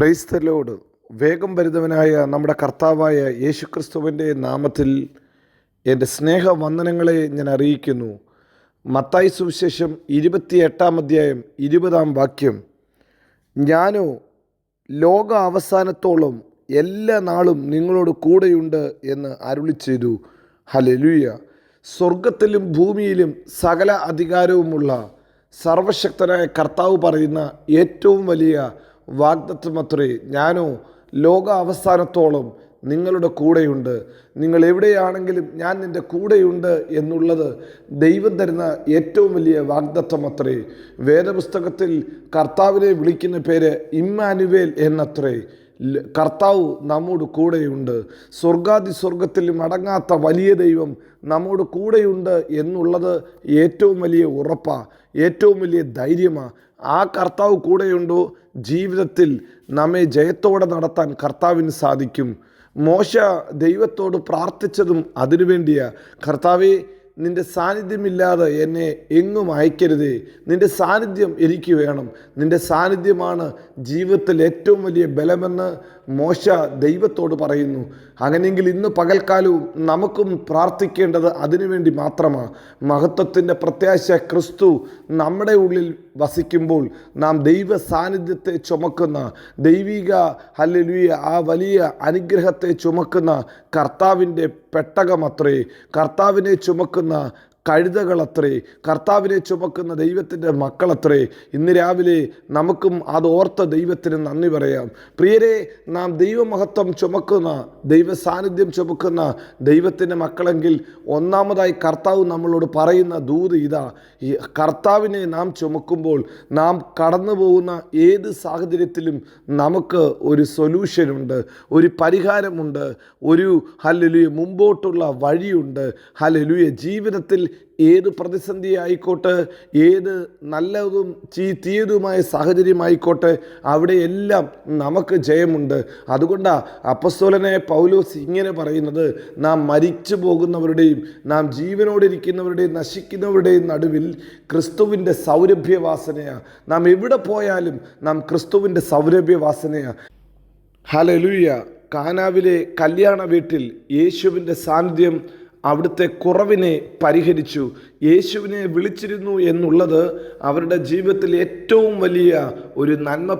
Praise the Lord വേഗം വരുന്നവനായ നമ്മുടെ കർത്താവായ യേശുക്രിസ്തുവിന്റെ നാമത്തിൽ എന്റെ സ്നേഹവന്ദനങ്ങളെ ഞാൻ അറിയിക്കുന്നു. മത്തായി സുവിശേഷം ഇരുപത്തിയെട്ടാം അധ്യായം ഇരുപതാം വാക്യം. ഞാനോ ലോക അവസാനത്തോളം എല്ലാ നാളും നിങ്ങളോട് കൂടെയുണ്ട് എന്ന് അരുളി ചെയ്തു. ഹലലുയ സ്വർഗത്തിലും ഭൂമിയിലും സകല അധികാരവുമുള്ള സർവശക്തനായ കർത്താവ് പറയുന്ന ഏറ്റവും വലിയ വാഗ്ദത്വമത്രേ ഞാനോ ലോക അവസാനത്തോളം നിങ്ങളുടെ കൂടെയുണ്ട്. നിങ്ങൾ എവിടെയാണെങ്കിലും ഞാൻ നിന്റെ കൂടെയുണ്ട് എന്നുള്ളത് ദൈവം തരുന്ന ഏറ്റവും വലിയ വാഗ്ദത്വമത്രേ വേദപുസ്തകത്തിൽ കർത്താവിനെ വിളിക്കുന്ന പേര് ഇമ്മാനുവേൽ എന്നത്രേ. കർത്താവ് നമ്മോട് കൂടെയുണ്ട്. സ്വർഗാദി സ്വർഗത്തിൽ മടങ്ങാത്ത വലിയ ദൈവം നമ്മോട് കൂടെയുണ്ട് എന്നുള്ളത് ഏറ്റവും വലിയ ഉറപ്പാണ് ഏറ്റവും വലിയ ധൈര്യമാണ് ആ കർത്താവ് കൂടെയുണ്ടോ? ജീവിതത്തിൽ നമ്മെ ജയത്തോടെ നടത്താൻ കർത്താവിന് സാധിക്കും. മോശ ദൈവത്തോട് പ്രാർത്ഥിച്ചതും അതിനുവേണ്ടിയാണ് കർത്താവെ നിന്റെ സാന്നിധ്യമില്ലാതെ എന്നെ എങ്ങും അയക്കരുതേ. നിന്റെ സാന്നിധ്യം എനിക്ക് വേണം. നിന്റെ സാന്നിധ്യമാണ് ജീവിതത്തിൽ ഏറ്റവും വലിയ ബലമെന്ന് മോശ ദൈവത്തോട് പറയുന്നു. അങ്ങനെയെങ്കിൽ ഇന്ന് പകൽക്കാലവും നമുക്കും പ്രാർത്ഥിക്കേണ്ടത് അതിനുവേണ്ടി മാത്രമാണ് മഹത്വത്തിന്റെ പ്രത്യാശ ക്രിസ്തു നമ്മുടെ ഉള്ളിൽ വസിക്കുമ്പോൾ നാം ദൈവ സാന്നിധ്യത്തെ ചുമക്കുന്ന ദൈവിക ഹല്ലേലൂയ ആ വലിയ അനുഗ്രഹത്തെ ചുമക്കുന്ന കർത്താവിന്റെ പെട്ടകമത്രേ കർത്താവിനെ ചുമക്കുന്ന കഴുതകളത്രേ കർത്താവിനെ ചുമക്കുന്ന ദൈവത്തിന്റെ മക്കളത്രേ ഇന്ന് രാവിലെ നമുക്കും അത് ഓർത്ത ദൈവത്തിന് നന്ദി പറയാം. പ്രിയരെ നാം ദൈവമഹത്വം ചുമക്കുന്ന ദൈവ സാന്നിധ്യം ചുമക്കുന്ന ദൈവത്തിന്റെ മക്കളെങ്കിൽ ഒന്നാമതായി കർത്താവ് നമ്മളോട് പറയുന്ന ദൂത് ഇതാ. ഈ കർത്താവിനെ നാം ചുമക്കുമ്പോൾ നാം കടന്നു പോകുന്ന ഏത് സാഹചര്യത്തിലും നമുക്ക് ഒരു സൊല്യൂഷനുണ്ട് ഒരു പരിഹാരമുണ്ട് ഒരു ഹലലുയ മുമ്പോട്ടുള്ള വഴിയുണ്ട്. ഹലലുയ ജീവിതത്തിൽ ഏത് പ്രതിസന്ധി ആയിക്കോട്ടെ ഏത് നല്ലതും ചീ തീയതുമായ സാഹചര്യമായിക്കോട്ടെ അവിടെയെല്ലാം നമുക്ക് ജയമുണ്ട്. അതുകൊണ്ടാണ് അപ്പസ്തോലനെ പൗലോസ് ഇങ്ങനെ പറയുന്നത്. നാം മരിച്ചു പോകുന്നവരുടെയും നാം ജീവനോടിരിക്കുന്നവരുടെയും നശിക്കുന്നവരുടെയും നടുവിൽ ക്രിസ്തുവിന്റെ സൗരഭ്യവാസനയാണ് നാം എവിടെ പോയാലും നാം ക്രിസ്തുവിന്റെ സൗരഭ്യവാസനയാണ് ഹലലുയ കാനാവിലെ കല്യാണ വീട്ടിൽ യേശുവിന്റെ സാന്നിധ്യം അവിടുത്തെ കുറവിനെ പരിഹരിച്ചു. യേശുവിനെ വിളിച്ചിരുന്നു എന്നുള്ളത് അവരുടെ ജീവിതത്തിൽ ഏറ്റവും വലിയ ഒരു നന്മ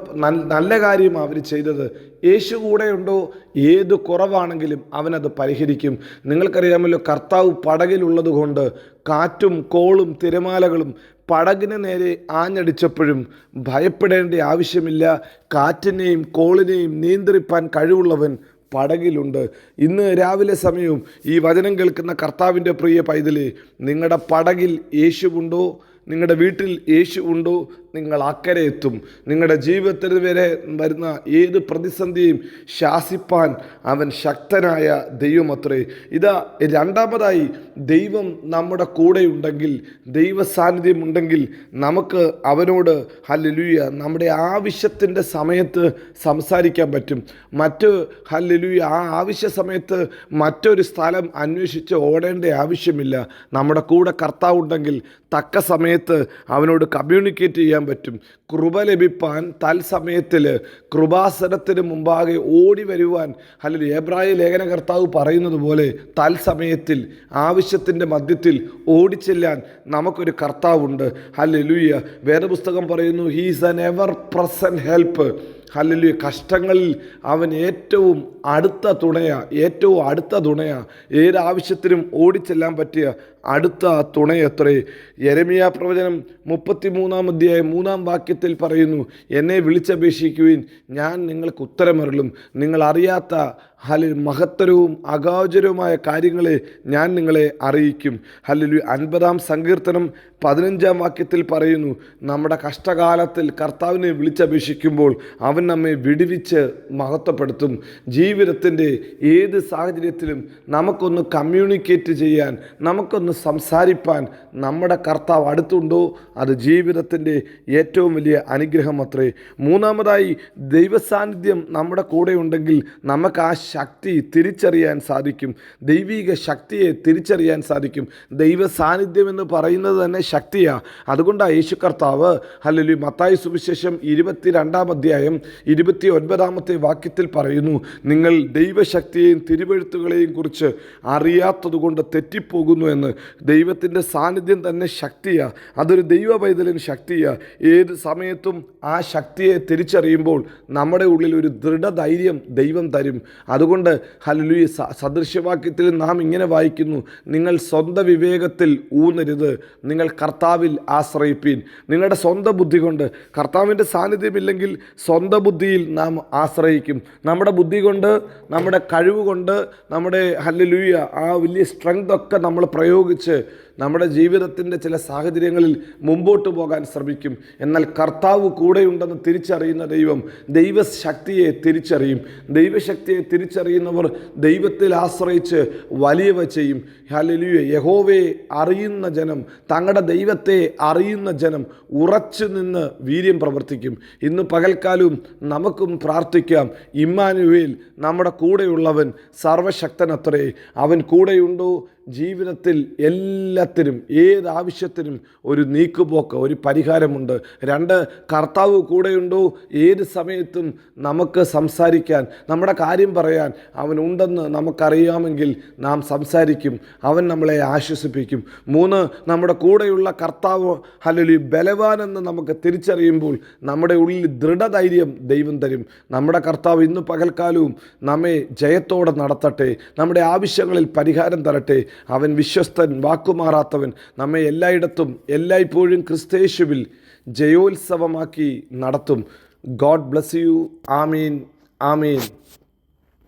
നല്ല കാര്യം അവർ ചെയ്തത്. യേശു കൂടെയുണ്ടോ? ഏത് കുറവാണെങ്കിലും അവനത് പരിഹരിക്കും. നിങ്ങൾക്കറിയാമല്ലോ കർത്താവ് പടകിലുള്ളത് കൊണ്ട് കാറ്റും കോളും തിരമാലകളും പടകിന് നേരെ ആഞ്ഞടിച്ചപ്പോഴും ഭയപ്പെടേണ്ട ആവശ്യമില്ല. കാറ്റിനെയും കോളിനെയും നിയന്ത്രിപ്പാൻ കഴിവുള്ളവൻ പടകിലുണ്ട്. ഇന്ന് രാവിലെ സമയവും ഈ വചനം കേൾക്കുന്ന കർത്താവിന്റെ പ്രിയ പൈതലി നിങ്ങളുടെ പടകിൽ യേശുവുണ്ടോ നിങ്ങളുടെ വീട്ടിൽ യേശു ഉണ്ടോ? നിങ്ങൾ അക്കരെ എത്തും നിങ്ങളുടെ ജീവിതത്തിൽ വരെ വരുന്ന ഏത് പ്രതിസന്ധിയും ശാസിപ്പാൻ അവൻ ശക്തനായ ദൈവമത്രേ. ഇതാ രണ്ടാമതായി ദൈവം നമ്മുടെ കൂടെയുണ്ടെങ്കിൽ ദൈവ സാന്നിധ്യം ഉണ്ടെങ്കിൽ നമുക്ക് അവനോട് ഹല്ലലുയ നമ്മുടെ ആവശ്യത്തിന്റെ സമയത്ത് സംസാരിക്കാൻ പറ്റും. മറ്റ് ഹല്ലലുയ ആ ആവശ്യ സമയത്ത് മറ്റൊരു സ്ഥലം അന്വേഷിച്ച് ഓടേണ്ട ആവശ്യമില്ല. നമ്മുടെ കൂടെ കർത്താവ് ഉണ്ടെങ്കിൽ തക്ക സമയത്ത് അവനോട് കമ്മ്യൂണിക്കേറ്റ് ചെയ്യാൻ പറ്റും. കൃപ ലഭിപ്പാൻ തൽസമയത്തിൽ കൃപാസനത്തിന് മുമ്പാകെ ഓടി വരുവാൻ. അല്ലെങ്കിൽ ഏബ്രായ ലേഖന കർത്താവ് പറയുന്നത് പോലെ തൽസമയത്തിൽ ആവശ്യത്തിന്റെ മധ്യത്തിൽ ഓടിച്ചെല്ലാൻ നമുക്കൊരു കർത്താവുണ്ട്. ഹല്ലേലൂയ. വേദപുസ്തകം പറയുന്നു he's an ever present help hallelujah. കഷ്ടങ്ങളിൽ അവൻ ഏറ്റവും അടുത്ത തുണയാ. ഏറ്റവും അടുത്ത തുണയാ. ഏതാവശ്യത്തിനും ഓടിച്ചെല്ലാൻ പറ്റിയ അടുത്ത തുണയത്രേ. യരമിയ പ്രവചനം മുപ്പത്തിമൂന്നാം അധ്യായം മൂന്നാം വാക്യത്തിൽ പറയുന്നു എന്നെ വിളിച്ചപേക്ഷിക്കുവിൻ ഞാൻ നിങ്ങൾക്ക് ഉത്തരമരുളും. നിങ്ങൾ അറിയാത്ത ഹലിൽ മഹത്തരവും അഗോചരവുമായ കാര്യങ്ങളെ ഞാൻ നിങ്ങളെ അറിയിക്കും. ഹല്ലേലൂയ. അൻപതാം സങ്കീർത്തനം പതിനഞ്ചാം വാക്യത്തിൽ പറയുന്നു നമ്മുടെ കഷ്ടകാലത്തിൽ കർത്താവിനെ വിളിച്ചപേക്ഷിക്കുമ്പോൾ അവൻ നമ്മെ വിടുവിച്ച് മഹത്വപ്പെടുത്തും. ജീവിതത്തിന്റെ ഏത് സാഹചര്യത്തിലും നമുക്കൊന്ന് കമ്മ്യൂണിക്കേറ്റ് ചെയ്യാൻ നമുക്കൊന്ന് സംസാരിപ്പാൻ നമ്മുടെ കർത്താവ് അടുത്തുണ്ടോ? അത് ജീവിതത്തിന്റെ ഏറ്റവും വലിയ അനുഗ്രഹം അത്രേ. മൂന്നാമതായി ദൈവസാന്നിധ്യം നമ്മുടെ കൂടെ ഉണ്ടെങ്കിൽ നമുക്ക് ആ ശക്തി തിരിച്ചറിയാൻ സാധിക്കും. ദൈവിക ശക്തിയെ തിരിച്ചറിയാൻ സാധിക്കും. ദൈവ സാന്നിധ്യം എന്ന് പറയുന്നത് തന്നെ ശക്തിയാണ് അതുകൊണ്ടാണ് യേശു കർത്താവ് അല്ലെങ്കിൽ മത്തായി സുവിശേഷം ഇരുപത്തിരണ്ടാം അധ്യായം ഇരുപത്തി ഒൻപതാമത്തെ വാക്യത്തിൽ പറയുന്നു നിങ്ങൾ ദൈവശക്തിയെയും തിരുവഴുത്തുകളെയും കുറിച്ച് അറിയാത്തതുകൊണ്ട് തെറ്റിപ്പോകുന്നു എന്ന്. ദൈവത്തിന്റെ സാന്നിധ്യം തന്നെ ശക്തിയാണ് അതൊരു ദൈവ പൈതലിന് ശക്തിയാണ് ഏത് സമയത്തും ആ ശക്തിയെ തിരിച്ചറിയുമ്പോൾ നമ്മുടെ ഉള്ളിൽ ഒരു ദൃഢധൈര്യം ദൈവം തരും. അതുകൊണ്ട് ഹലലുയി സദൃശ്യവാക്യത്തിൽ നാം ഇങ്ങനെ വായിക്കുന്നു നിങ്ങൾ സ്വന്തം വിവേകത്തിൽ ഊന്നരുത്. നിങ്ങൾ കർത്താവിൽ ആശ്രയിപ്പീൻ. നിങ്ങളുടെ സ്വന്തം ബുദ്ധി കൊണ്ട് കർത്താവിന്റെ സാന്നിധ്യമില്ലെങ്കിൽ സ്വന്തം ബുദ്ധിയിൽ നാം ആശ്രയിക്കും. നമ്മുടെ ബുദ്ധി കൊണ്ട് നമ്മുടെ കഴിവ് കൊണ്ട് നമ്മുടെ ഹല്ലലുയ ആ വലിയ സ്ട്രെങ്ത് ഒക്കെ നമ്മൾ പ്രയോഗിച്ച് നമ്മുടെ ജീവിതത്തിന്റെ ചില സാഹചര്യങ്ങളിൽ മുമ്പോട്ട് പോകാൻ ശ്രമിക്കും. എന്നാൽ കർത്താവ് കൂടെയുണ്ടെന്ന് തിരിച്ചറിയുന്ന ദൈവം ദൈവശക്തിയെ തിരിച്ചറിയും. ദൈവശക്തിയെ തിരിച്ചറിയുന്നവർ ദൈവത്തിൽ ആശ്രയിച്ച് വലിയവ ചെയ്യും. ഹലലിയ യഹോവയെ അറിയുന്ന ജനം തങ്ങളുടെ ദൈവത്തെ അറിയുന്ന ജനം ഉറച്ചു നിന്ന് വീര്യം പ്രവർത്തിക്കും. ഇന്ന് പകൽക്കാലവും നമുക്കും പ്രാർത്ഥിക്കാം. ഇമ്മാനുവേൽ നമ്മുടെ കൂടെയുള്ളവൻ സർവശക്തനത്രേ. അവൻ കൂടെയുണ്ടോ? ജീവിതത്തിൽ എല്ലാത്തിനും ഏത് ആവശ്യത്തിനും ഒരു നീക്കുപോക്ക് ഒരു പരിഹാരമുണ്ട്. രണ്ട് കർത്താവ് കൂടെയുണ്ടോ? ഏത് സമയത്തും നമുക്ക് സംസാരിക്കാൻ നമ്മുടെ കാര്യം പറയാൻ അവനുണ്ടെന്ന് നമുക്കറിയാമെങ്കിൽ നാം സംസാരിക്കും. അവൻ നമ്മളെ ആശ്വസിപ്പിക്കും. മൂന്ന് നമ്മുടെ കൂടെയുള്ള കർത്താവ് അല്ലെങ്കിൽ ബലവാനെന്ന് നമുക്ക് തിരിച്ചറിയുമ്പോൾ നമ്മുടെ ഉള്ളിൽ ദൃഢധൈര്യം ദൈവം തരും. നമ്മുടെ കർത്താവ് ഇന്ന് പകൽക്കാലവും നമ്മെ ജയത്തോടെ നടത്തട്ടെ. നമ്മുടെ ആവശ്യങ്ങളിൽ പരിഹാരം തരട്ടെ. അവൻ വിശ്വസ്തൻ വാക്കുമാറാത്തവൻ നമ്മെ എല്ലായിടത്തും എല്ലായ്പ്പോഴും ക്രിസ്തേശുവിൽ ജയോത്സവമാക്കി നടത്തും. God bless you. Amin. Amin.